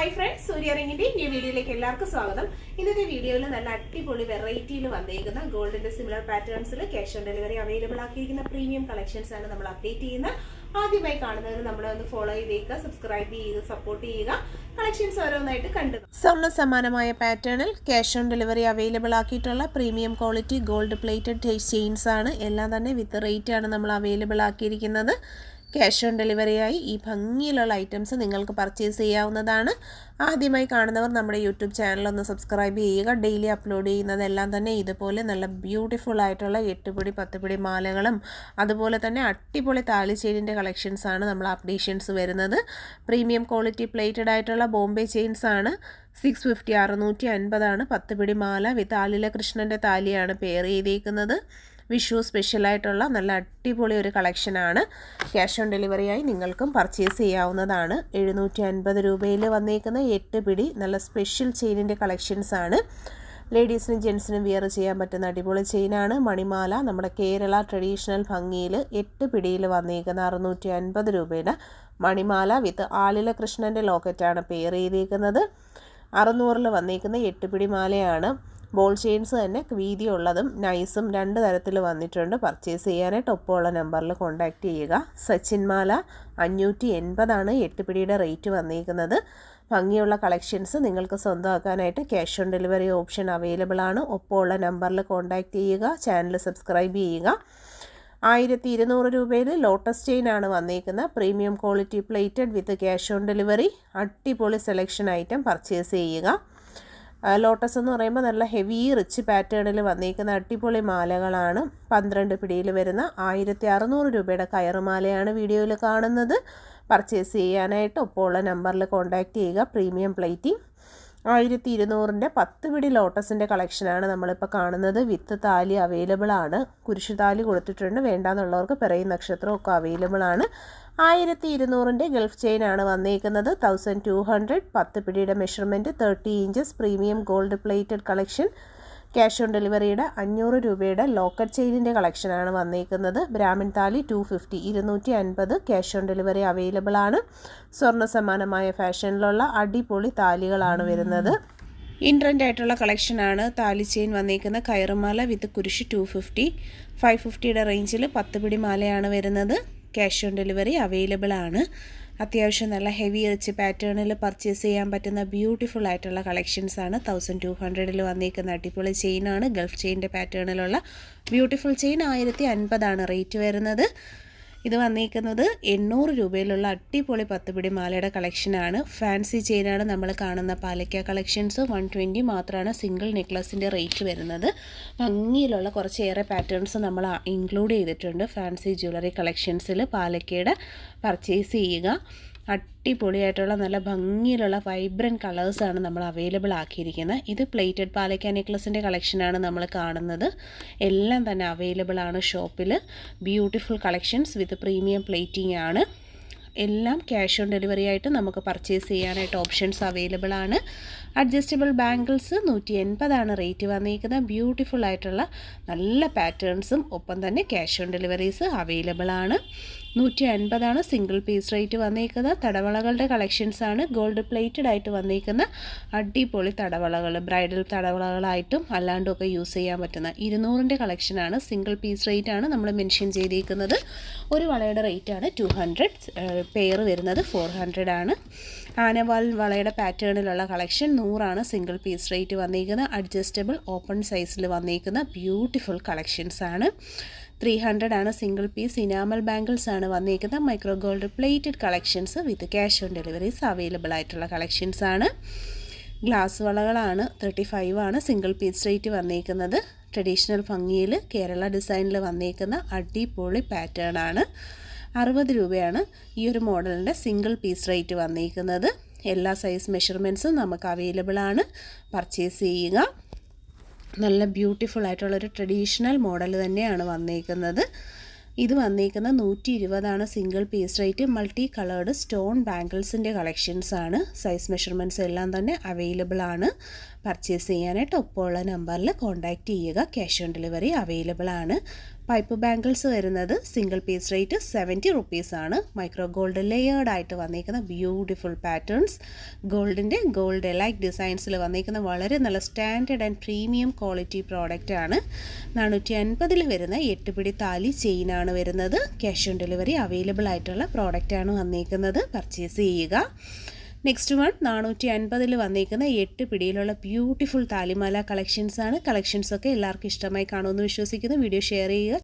Hi friends സൂര്യ റിങ്ങിന്റെ ഈ വീഡിയോയിലേക്ക് എല്ലാവർക്കും സ്വാഗതം. ഇന്നത്തെ വീഡിയോയിൽ നല്ല അടിപൊളി വെറൈറ്റിയിൽ വന്നേക്കുന്ന ഗോൾഡിന്റെ സിമിലർ പാറ്റേൺസിൽ ക്യാഷ് ഓൺ ഡെലിവറി അവൈലബിൾ ആക്കിയിരിക്കുന്ന പ്രീമിയം കളക്ഷൻസ് ആണ് നമ്മൾ അപ്ഡേറ്റ് ചെയ്യുന്ന ആദ്യമായി കാണുന്നവർ നമ്മൾ ഒന്ന് ഫോളോ ചെയ്തേക്കുക സബ്സ്ക്രൈബ് ചെയ്യുക സപ്പോർട്ട് ചെയ്യുക. കളക്ഷൻസ് ഓരോന്നായിട്ട് കണ്ടു സ്വർണ സമാനമായ പാറ്റേണിൽ cash on delivery available ആക്കിയിട്ടുള്ള premium quality gold plated chains ആണ്. എല്ലാം തന്നെ വിത്ത് റേറ്റ് ആണ് നമ്മൾ അവൈലബിൾ ആക്കിയിരിക്കുന്നത്. ക്യാഷ് ഓൺ ഡെലിവറിയായി ഈ ഭംഗിയിലുള്ള ഐറ്റംസ് നിങ്ങൾക്ക് പർച്ചേസ് ചെയ്യാവുന്നതാണ്. ആദ്യമായി കാണുന്നവർ നമ്മുടെ യൂട്യൂബ് ചാനൽ ഒന്ന് സബ്സ്ക്രൈബ് ചെയ്യുക. ഡെയിലി അപ്ലോഡ് ചെയ്യുന്നതെല്ലാം തന്നെ ഇതുപോലെ നല്ല ബ്യൂട്ടിഫുൾ ആയിട്ടുള്ള എട്ടുപിടി പത്തുപിടി മാലകളും അതുപോലെ തന്നെ അടിപൊളി താലിച്ചെയിനിന്റെ കളക്ഷൻസ് ആണ് നമ്മൾ അപ്ഡേഷൻസ് വരുന്നത്. പ്രീമിയം ക്വാളിറ്റി പ്ലേറ്റഡ് ആയിട്ടുള്ള ബോംബെ ചെയിൻസ് ആണ്. സിക്സ് ഫിഫ്റ്റി അറുന്നൂറ്റി അൻപതാണ് പത്ത് പിടി മാല. വിത്ത് ആലില കൃഷ്ണന്റെ താലിയാണ് പെയർ ചെയ്തേക്കുന്നത്. വിഷു സ്പെഷ്യലായിട്ടുള്ള നല്ല അടിപൊളി ഒരു കളക്ഷനാണ്. ക്യാഷ് ഓൺ ഡെലിവറിയായി നിങ്ങൾക്കും പർച്ചേസ് ചെയ്യാവുന്നതാണ്. എഴുന്നൂറ്റി അൻപത് രൂപയിൽ വന്നേക്കുന്ന എട്ട് പിടി നല്ല സ്പെഷ്യൽ ചെയിനിന്റെ കളക്ഷൻസ് ആണ് ലേഡീസിനും ജെൻസിനും വിയർ ചെയ്യാൻ പറ്റുന്ന അടിപൊളി ചെയിനാണ്. മണിമാല നമ്മുടെ കേരള ട്രഡീഷണൽ ഭംഗിയിൽ എട്ട് പിടിയിൽ വന്നേക്കുന്ന അറുന്നൂറ്റി അൻപത് രൂപയുടെ മണിമാല വിത്ത് ആലില കൃഷ്ണന്റെ ലോക്കറ്റാണ് പെയർ ചെയ്തേക്കുന്നത് അറുന്നൂറിൽ വന്നേക്കുന്ന എട്ട് പിടി മാലയാണ്. ബോൾ ചെയിൻസ് തന്നെ വീതിയുള്ളതും നൈസും രണ്ട് തരത്തിൽ വന്നിട്ടുണ്ട്. പർച്ചേസ് ചെയ്യാനായിട്ട് ഒപ്പമുള്ള നമ്പറിൽ കോൺടാക്റ്റ് ചെയ്യുക. സച്ചിൻമാല അഞ്ഞൂറ്റി എൺപതാണ് എട്ട് പിടിയുടെ റേറ്റ് വന്നിരിക്കുന്നത് ഭംഗിയുള്ള കളക്ഷൻസ് നിങ്ങൾക്ക് സ്വന്തമാക്കാനായിട്ട് cash on delivery option available ആണ്. ഒപ്പമുള്ള നമ്പറിൽ കോൺടാക്റ്റ് ചെയ്യുക. ചാനൽ സബ്സ്ക്രൈബ് ചെയ്യുക. ആയിരത്തി ഇരുന്നൂറ് രൂപയിൽ ലോട്ടസ് ചെയിൻ ആണ് വന്നിരിക്കുന്നത് premium quality plated with cash on delivery. അടിപൊളി സെലക്ഷൻ ഐറ്റം പർച്ചേസ് ചെയ്യുക. ലോട്ടസ് എന്ന് പറയുമ്പോൾ നല്ല ഹെവി റിച്ച് പാറ്റേണിൽ വന്നിരിക്കുന്ന അടിപൊളി മാലകളാണ്. പന്ത്രണ്ട് പിടിയിൽ വരുന്ന ആയിരത്തി അറുന്നൂറ് രൂപയുടെ കയറുമാലയാണ് വീഡിയോയിൽ കാണുന്നത്. പർച്ചേസ് ചെയ്യാനായിട്ട് ഒപ്പമുള്ള നമ്പറിൽ കോൺടാക്റ്റ് ചെയ്യുക. പ്രീമിയം പ്ലേറ്റിംഗ് ആയിരത്തി ഇരുന്നൂറിന്റെ പത്ത് പിടി ലോട്ടസിന്റെ കളക്ഷനാണ് നമ്മളിപ്പോൾ കാണുന്നത്. വിത്ത് താലി അവൈലബിൾ ആണ്. കുരിശു താലി കൊടുത്തിട്ടുണ്ട്. വേണ്ടാന്നുള്ളവർക്ക് പിറയും നക്ഷത്രമൊക്കെ അവൈലബിൾ ആണ്. ആയിരത്തി ഇരുന്നൂറിന്റെ ഗൾഫ് ചെയിൻ ആണ് വന്നേക്കുന്നത്. തൗസൻഡ് ടു ഹൺഡ്രഡ് പത്ത് പിടിയുടെ measurement thirty inches premium gold plated collection cash on ഡെലിവറിയുടെ അഞ്ഞൂറ് രൂപയുടെ ലോക്കറ്റ് ചെയിനിന്റെ കളക്ഷനാണ് വന്നേക്കുന്നത്. ബ്രാഹ്മിൻ താലി ടു ഫിഫ്റ്റി ഇരുന്നൂറ്റി അൻപത് ക്യാഷ് ഓൺ ഡെലിവറി അവൈലബിൾ ആണ്. സ്വർണ സമാനമായ ഫാഷനിലുള്ള അടിപൊളി താലികളാണ് വരുന്നത്. ഇൻട്രന്റ് ആയിട്ടുള്ള കളക്ഷനാണ് താലി ചെയിൻ വന്നേക്കുന്ന കയറുമാല വിത്ത് കുരിശ് ടു ഫിഫ്റ്റി ഫൈവ് ഫിഫ്റ്റിയുടെ റേഞ്ചിൽ പത്ത് പിടി മാലയാണ് വരുന്നത്. ക്യാഷ് ഓൺ ഡെലിവറി അവൈലബിൾ ആണ്. അത്യാവശ്യം നല്ല ഹെവി റിച്ച് പാറ്റേണിൽ പർച്ചേസ് ചെയ്യാൻ പറ്റുന്ന ബ്യൂട്ടിഫുൾ ആയിട്ടുള്ള കളക്ഷൻസ് ആണ്. തൗസൻഡ് ടു ഹൺഡ്രഡിൽ വന്നിരിക്കുന്ന അടിപൊളി ചെയിനാണ് ഗൾഫ് ചെയിന്റെ പാറ്റേണിലുള്ള ബ്യൂട്ടിഫുൾ ചെയിൻ ആയിരത്തി അൻപതാണ് റേറ്റ് വരുന്നത്. ഇത് വന്നിരിക്കുന്നത് എണ്ണൂറ് രൂപയിലുള്ള അടിപൊളി പത്തുപിടി മാലയുടെ കളക്ഷനാണ്. ഫാൻസി ചെയിനാണ് നമ്മൾ കാണുന്ന പാലക്ക കളക്ഷൻസ് വൺ ട്വന്റി മാത്രമാണ് സിംഗിൾ നെക്ലസിന്റെ റേറ്റ് വരുന്നത്. ഭംഗിയിലുള്ള കുറച്ചേറെ പാറ്റേൺസ് നമ്മൾ ഇൻക്ലൂഡ് ചെയ്തിട്ടുണ്ട്. ഫാൻസി ജ്വല്ലറി കളക്ഷൻസിൽ പാലക്കയുടെ പർച്ചേസ് ചെയ്യുക. അടിപൊളിയായിട്ടുള്ള നല്ല ഭംഗിയിലുള്ള വൈബ്രന്റ് കളേഴ്സാണ് നമ്മൾ അവൈലബിൾ ആക്കിയിരിക്കുന്നത്. ഇത് പ്ലേറ്റഡ് പാലക്ക നെക്ലസിന്റെ കളക്ഷനാണ് നമ്മൾ കാണുന്നത്. എല്ലാം തന്നെ അവൈലബിൾ ആണ് ഷോപ്പിൽ beautiful collections with premium plating ആണ്. എല്ലാം ക്യാഷ് ഓൺ ഡെലിവറി ആയിട്ട് നമുക്ക് പർച്ചേസ് ചെയ്യാനായിട്ട് ഓപ്ഷൻസ് അവൈലബിൾ ആണ്. അഡ്ജസ്റ്റബിൾ ബാംഗിൾസ് നൂറ്റി എൺപതാണ് റേറ്റ് വന്നിരിക്കുന്നത് ബ്യൂട്ടിഫുൾ ആയിട്ടുള്ള നല്ല പാറ്റേൺസും ഒപ്പം തന്നെ ക്യാഷ് ഓൺ ഡെലിവറീസ് അവൈലബിൾ ആണ്. നൂറ്റി അൻപതാണ് സിംഗിൾ പീസ് റേറ്റ് വന്നിരിക്കുന്നത് തടവളകളുടെ കളക്ഷൻസ് ആണ്. ഗോൾഡ് പ്ലേറ്റഡ് ആയിട്ട് വന്നിരിക്കുന്ന അടിപൊളി തടവളകൾ ബ്രൈഡൽ തടവളകളായിട്ടും അല്ലാണ്ടും ഒക്കെ യൂസ് ചെയ്യാൻ പറ്റുന്ന ഇരുന്നൂറിന്റെ കളക്ഷനാണ് സിംഗിൾ പീസ് റേറ്റ് ആണ് നമ്മൾ മെൻഷൻ ചെയ്തിരിക്കുന്നത് ഒരു വളയുടെ റേറ്റ് ആണ് ടു ഹൺഡ്രഡ് പെയർ വരുന്നത് ഫോർ ഹൺഡ്രഡ് ആണ്. ആനവാൽ വളയുടെ പാറ്റേണിലുള്ള കളക്ഷൻ നൂറാണ് സിംഗിൾ പീസ് റേറ്റ് വന്നിരിക്കുന്നത് അഡ്ജസ്റ്റബിൾ ഓപ്പൺ സൈസിൽ വന്നിരിക്കുന്ന ബ്യൂട്ടിഫുൾ കളക്ഷൻസ് ആണ്. ത്രീ ഹൺഡ്രഡ് ആണ് സിംഗിൾ പീസ് ഇനാമൽ ബാംഗിൾസ് ആണ് വന്നിരിക്കുന്നത് micro gold plated collections with cash on deliveries available ആയിട്ടുള്ള കളക്ഷൻസ് ആണ്. ഗ്ലാസ് വളകളാണ് തേർട്ടി ഫൈവ് ആണ് സിംഗിൾ പീസ് റേറ്റ് വന്നിരിക്കുന്നത് ട്രഡീഷണൽ ഭംഗിയിൽ കേരള ഡിസൈനിൽ വന്നിരിക്കുന്ന അടിപൊളി പാറ്റേൺ ആണ്. അറുപത് രൂപയാണ് ഈ ഒരു മോഡലിന്റെ സിംഗിൾ പീസ് റേറ്റ് വന്നിരിക്കുന്നത്. എല്ലാ സൈസ് മെഷർമെന്റ്സും നമുക്ക് അവൈലബിൾ ആണ്. പർച്ചേസ് ചെയ്യുക. നല്ല ബ്യൂട്ടിഫുൾ ആയിട്ടുള്ളൊരു ട്രഡീഷണൽ മോഡൽ തന്നെയാണ് വന്നിരിക്കുന്നത്. ഇത് വന്നിരിക്കുന്ന നൂറ്റി ഇരുപതാണ് single piece rate multi coloured stone ബാംഗിൾസിന്റെ collections ആണ്. സൈസ് മെഷർമെന്റ്സ് എല്ലാം തന്നെ അവൈലബിൾ ആണ്. പർച്ചേസ് ചെയ്യാനായിട്ട് ഒപ്പമുള്ള നമ്പറിൽ കോൺടാക്റ്റ് ചെയ്യുക. ക്യാഷ് ഓൺ ഡെലിവറി അവൈലബിൾ ആണ്. പൈപ്പ് ബാങ്കിൾസ് വരുന്നത് single piece rate seventy rupees ആണ്. മൈക്രോ ഗോൾഡ് ലെയേർഡ് ആയിട്ട് വന്നിരിക്കുന്ന ബ്യൂട്ടിഫുൾ പാറ്റേൺസ് ഗോൾഡിന്റെ ഗോൾഡ് ലൈക്ക് ഡിസൈൻസിൽ വന്നിരിക്കുന്ന വളരെ നല്ല standard and premium quality product ആണ്. നാനൂറ്റി അൻപതിൽ വരുന്ന എട്ട് പിടി താലി ആണ് വരുന്നത്. ക്യാഷ് ഓൺ ഡെലിവറി അവൈലബിൾ ആയിട്ടുള്ള പ്രോഡക്റ്റ് ആണ് വന്നിരിക്കുന്നത് പർച്ചേസ് ചെയ്യുക. നെക്സ്റ്റ് വൺ നാനൂറ്റി അൻപതിൽ വന്നിരിക്കുന്ന എട്ട് പിടിയിലുള്ള ബ്യൂട്ടിഫുൾ താലിമാല കളക്ഷൻസാണ് കളക്ഷൻസൊക്കെ എല്ലാവർക്കും ഇഷ്ടമായി കാണുമെന്ന് വിശ്വസിക്കുന്നു. വീഡിയോ ഷെയർ ചെയ്യുക.